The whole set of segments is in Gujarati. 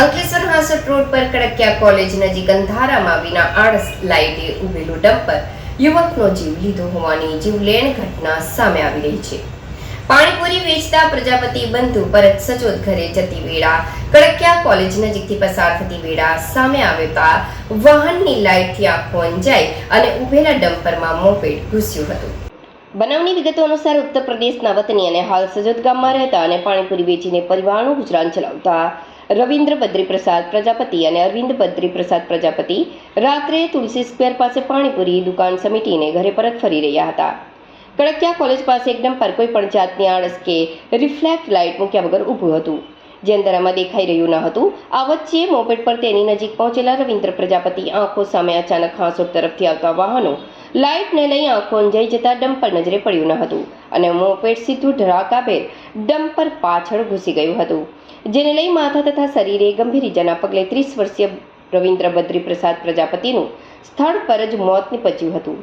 અંકલેશ્વર હાંસોટ રોડ પર કડકિયા કોલેજ નજીક અંધારામાં વિના આળસ લાઇટે ઉભેલું ડમ્પર યુવકનો જીવ લીધો હોવાની જીવલેણ ઘટના સામે આવી રહી છે. પાણીપુરી વેચતા પ્રજાપતિ બંધુ પરત સજોદ ઘરે જતી વેળા કડકિયા કોલેજ નજીકથી પસાર થતી વેળા સામે આવતા વાહનની લાઇટથી આંખો અંજાઈ અને ઉભેલા ડમ્પરમાં મોપેડ ઘૂસ્યું હતું. બનાવની વિગતો અનુસાર ઉત્તર પ્રદેશના વતની અને હાલ સજોદ ગામમાં રહેતા અને પાણીપુરી વેચીને પરિવારનું ગુજરાન ચલાવતા રવિન્દ્ર બદ્રી પ્રસાદ પ્રજાપતિ અને અરવિંદ બદ્રી પ્રસાદ પ્રજાપતિ રાત્રે તુલસી સ્ક્વેર પાસે પાણીપુરી દુકાન સમિટીને ઘરે પરત ફરી રહ્યા હતા. કડકિયા કોલેજ પાસે એકદમ પર કોઈ પણ જાતની આળસ કે રિફ્લેક્ટ લાઇટ મૂક્યા વગર ઊભું હતું. જે અંધારામાં દેખાઈ રહ્યું ન હતું. આ વચ્ચે મોપેટ પર તેની નજીક પહોંચેલા રવિન્દ્ર પ્રજાપતિ આંખો સામે અચાનક હાંસોટ તરફથી આવતા વાહનો લાઇટને લઈ આંખો અંજાઈ જતા ડમ્પર નજરે પડ્યું ન હતું અને મોપેટ સીધું ધડાકાભેર ડમ્પર પાછળ ઘૂસી ગયું હતું. જેને લઈ માથા તથા શરીરે ગંભીર ઇજાના પગલે ત્રીસ વર્ષીય રવિન્દ્ર બદ્રી પ્રસાદ પ્રજાપતિનું સ્થળ પર જ મોત નિપજ્યું હતું.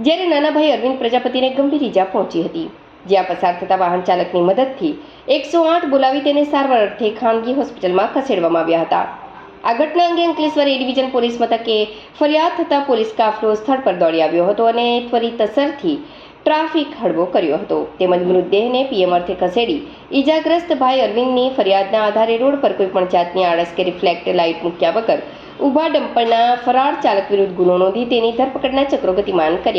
જ્યારે નાના ભાઈ અરવિંદ પ્રજાપતિને ગંભીર ઇજા પહોંચી હતી. જ્યાં પસાર થતા વાહન ચાલકની મદદથી એકસો આઠ બોલાવી તેને સારવાર અર્થે ખાનગી હોસ્પિટલમાં ખસેડવામાં આવ્યા હતા. આ ઘટના અંગે અંકલેશ્વર એ ડિવિઝન પોલીસ મથકે ફરિયાદ થતાં પોલીસ કાફલો સ્થળ પર દોડી આવ્યો હતો અને ત્વરિત અસરથી ટ્રાફિક હળવો કર્યો હતો. તેમજ મૃતદેહને પીએમ અર્થે ખસેડી ઈજાગ્રસ્ત ભાઈ અરવિંદની ફરિયાદના આધારે રોડ પર કોઈપણ જાતની આળસ કે રિફ્લેક્ટ લાઇટ મૂક્યા વગર ઊભા ડમ્પરના ફરાર ચાલક વિરુદ્ધ ગુનો નોંધી તેની ધરપકડના ચક્રો ગતિમાન કર્યા